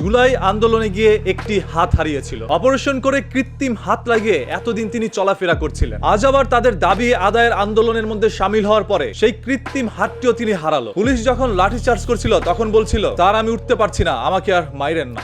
জুলাই আন্দোলনে গিয়ে একটি হাত হারিয়েছিল। অপারেশন করে কৃত্রিম হাত লাগিয়ে এতদিন তিনি চলাফেরা করছিলেন। আজ আবার তাদের দাবি, আদায়ের আন্দোলনের মধ্যে সামিল হওয়ার পরে সেই কৃত্রিম হাতটিও তিনি হারালো। পুলিশ যখন লাঠি চার্জ করছিল, তখন বলছিল, তার আমি উঠতে পারছি না, আমাকে আর মাইরেন না।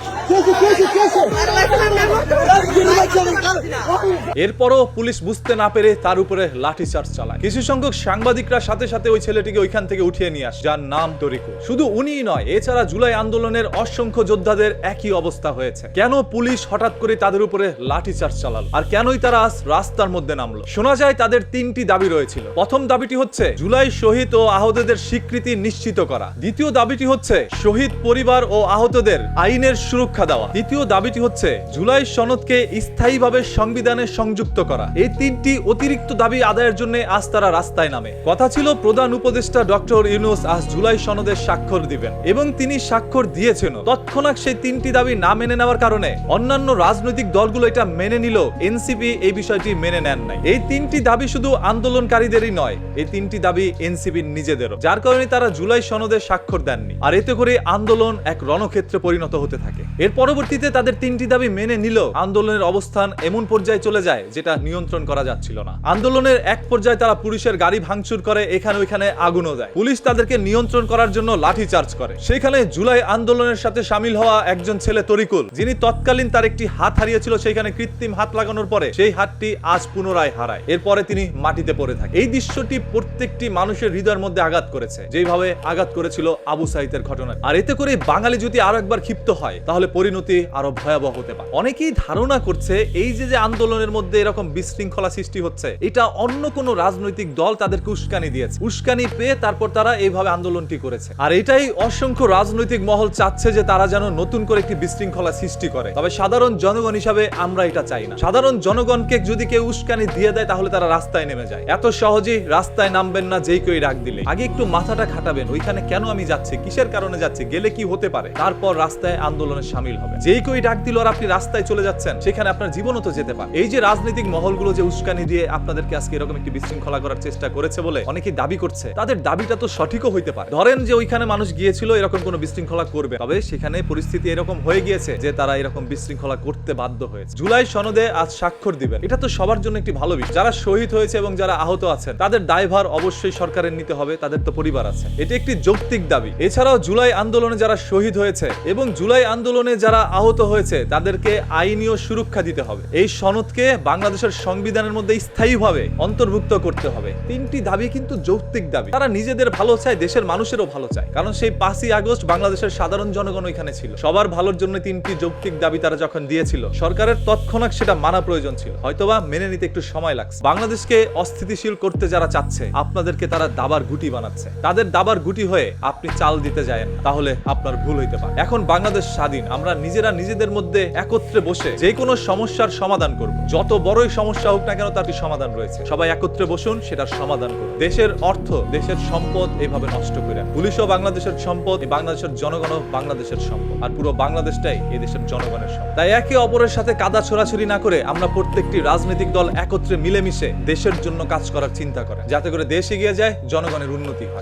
এরপরও পুলিশ বুঝতে না পেরে তার উপরে লাঠি চার্জ চালায়। কিছু সংখ্যক সাংবাদিকরা সাথে সাথে ওই ছেলেটিকে ওইখান থেকে উঠিয়ে নিয়ে আসে, যার নাম তরিকু শুধু উনিই নয়, এছাড়া জুলাই আন্দোলনের অসংখ্য যোদ্ধাদের একই অবস্থা হয়েছে। কেন পুলিশ হঠাৎ করে তাদের উপরে লাঠি চার্জ চালালো? আর কেনই তারা আজ রাস্তার মধ্যে নামলো? শোনা যায় তাদের তিনটি দাবি রয়েছিল। প্রথম দাবিটি হচ্ছে, জুলাই শহীদ ও আহতদের স্বীকৃতি নিশ্চিত করা। দ্বিতীয় দাবিটি হচ্ছে, শহীদ পরিবার ও আহতদের আইনের সুরক্ষা দেওয়া। তৃতীয় দাবিটি হচ্ছে, জুলাই সনদকে স্থায়ীভাবে সংবিধানে সংযুক্ত করা। এই তিনটি অতিরিক্ত দাবি আদায়ের জন্য আজ তারা রাস্তায় নামে। কথা ছিল, প্রধান উপদেষ্টা ডক্টর ইউনুস আজ জুলাই সনদের স্বাক্ষর দিবেন এবং তিনি স্বাক্ষর দিয়েছেন তৎক্ষণাৎ সেই তিনটি দাবি না মেনে নেওয়ার কারণে অন্যান্য রাজনৈতিক দলগুলো এটা মেনে নিল। এনসিপি এই বিষয়টি মেনে নেন নাই। এই তিনটি দাবি শুধু আন্দোলনকারীদেরই নয়, এই তিনটি দাবি এনসিপির নিজেদেরও। যার কারণে তারা জুলাই সনদে স্বাক্ষর দেননি। আর এতে করে আন্দোলন এক রণক্ষেত্রে পরিণত হতে থাকে। এর পরবর্তীতে তাদের তিনটি দাবি মেনে নিল। আন্দোলনের অবস্থান এমন পর্যায়ে চলে যায় যেটা নিয়ন্ত্রণ করা যাচ্ছিল না। আন্দোলনের এক পর্যায়ে তারা পুলিশের গাড়ি ভাঙচুর করে, এখানে ওইখানে আগুনও দেয়। পুলিশ তাদেরকে নিয়ন্ত্রণ করার জন্য লাঠি চার্জ করে। সেখানে জুলাই আন্দোলনের সাথে সামিল হওয়া একজন ছেলে তরিকুল, যিনি তৎকালীন তার একটি হাত হারিয়েছিল সেখানে কৃত্রিম হাত লাগানোর পরে, সেই হাতটি আজ পুনরায় হারায়। এরপরে তিনি মাটিতে পড়ে থাকে এই দৃশ্যটি প্রত্যেকটি মানুষের হৃদয়ের মধ্যে আঘাত করেছে, যেভাবে আঘাত করেছিল আবু সাইদের ঘটনা। আর এতে করে বাঙালি যদি আরও একবার ক্ষিপ্ত হয়, তাহলে পরিণতি আরও ভয়াবহ হতে পারে। অনেকেই ধারণা করছে, এই যে যে আন্দোলনের মধ্যে এরকম বিশৃঙ্খলা সৃষ্টি হচ্ছে, এটা অন্য কোনো রাজনৈতিক দল তাদেরকে উস্কানি দিয়েছে। উস্কানি পেয়ে তারপর তারা এইভাবে আন্দোলনটি করেছে। আর এটাই অসংখ্য রাজনৈতিক মহল চাচ্ছে যে তারা যেন নতুন করে একটি বিশৃঙ্খলা সৃষ্টি করে। তবে সাধারণ জনগণ হিসাবে আমরা এটা চাই না। সাধারণ জনগণকে যদি কেউ উস্কানি দিয়ে দেয়, তাহলে তারা রাস্তায় নেমে যায়। এত সহজেই রাস্তায় নামবেন না যেই কেউ ডাক দিলে। আগে একটু মাথাটা খাটাবেন, ওইখানে কেন আমি যাচ্ছি, কিসের কারণে যাচ্ছি, গেলে কি হতে পারে? তারপর রাস্তায় আন্দোলনে সামিল হবে। যেই কেউ ডাক দিল আর আপনি রাস্তায় চলে যাচ্ছেন, সেখানে আপনার জীবনও তো যেতে পারে। এই যে রাজনৈতিক মহলগুলো যে উস্কানি দিয়ে আপনাদেরকে আজকে এরকম একটি বিশৃঙ্খলা করার চেষ্টা করেছে বলে অনেকে দাবি করছে, তাদের দাবিটা তো সঠিকও হইতে পারে। ধরেন যে ওইখানে মানুষ গিয়েছিল, এরকম কোনো বিশৃঙ্খলা করবে, তবে সেখানে পরিস্থিতি এরকম হয়ে গিয়েছে যে তারা এরকম বিশৃঙ্খলা করতে বাধ্য হয়েছে। জুলাই সনদে আজ স্বাক্ষর দিবেন। এটা তো সবার জন্য একটি ভালো বিষয়। যারা শহীদ হয়েছে এবং যারা আহত আছেন, তাদের দায়ভার অবশ্যই সরকারের নিতে হবে, তাদের তো পরিবার আছে। এটি একটি যৌক্তিক দাবি। এছাড়াও জুলাই আন্দোলনে যারা শহীদ হয়েছে এবং জুলাই আন্দোলনে যারা আহত হয়েছে, তাদেরকে আইনীয় সুরক্ষা দিতে হবে। এই সনদকে বাংলাদেশের সংবিধানের মধ্যে স্থায়ীভাবে অন্তর্ভুক্ত করতে হবে। তিনটি দাবি কিন্তু যৌক্তিক দাবি। তারা নিজেদের ভালো চায়, দেশের মানুষেরও ভালো চায়। কারণ সেই পাঁচই আগস্ট বাংলাদেশের সাধারণ জনগণ ওইখানে ছিল। সবার ভালোর জন্য তিনটি যৌক্তিক দাবি তারা যখন দিয়েছিল, সরকারের তৎক্ষণাৎ সেটা মানা প্রয়োজন ছিল। হয়তোবা মেনে নিতে একটু সময় লাগছে। বাংলাদেশকে অস্থিতিশীল করতে যারা চাচ্ছে, আপনাদেরকে তারা দাবার গুটি বানাচ্ছে। তাদের দাবার গুটি হয়ে আপনি চাল দিতে যায় তাহলে আপনার ভুল হইতে পারে। এখন বাংলাদেশ স্বাধীন, আমরা নিজেরা নিজেদের মধ্যে একত্রে বসে যে কোনো সমস্যার সমাধান করব। যত বড়ই সমস্যা হোক না কেন তার সমাধান রয়েছে। সবাই একত্রে বসুন, সেটার সমাধান করুন। দেশের অর্থ, দেশের সম্পদ এইভাবে নষ্ট করে পুলিশও বাংলাদেশের সম্পদ বাংলাদেশের জনগণও বাংলাদেশের সম্পদ। আর পুরো বাংলাদেশটাই এই দেশের জনগণের সম্পদ তাই একে অপরের সাথে কাদা ছোড়াছুরি না করে আমরা প্রত্যেকটি রাজনৈতিক দল একত্রে মিলেমিশে দেশের জন্য কাজ করার চিন্তা করে যাতে করে দেশ এগিয়ে যায়, জনগণের উন্নতি হয়।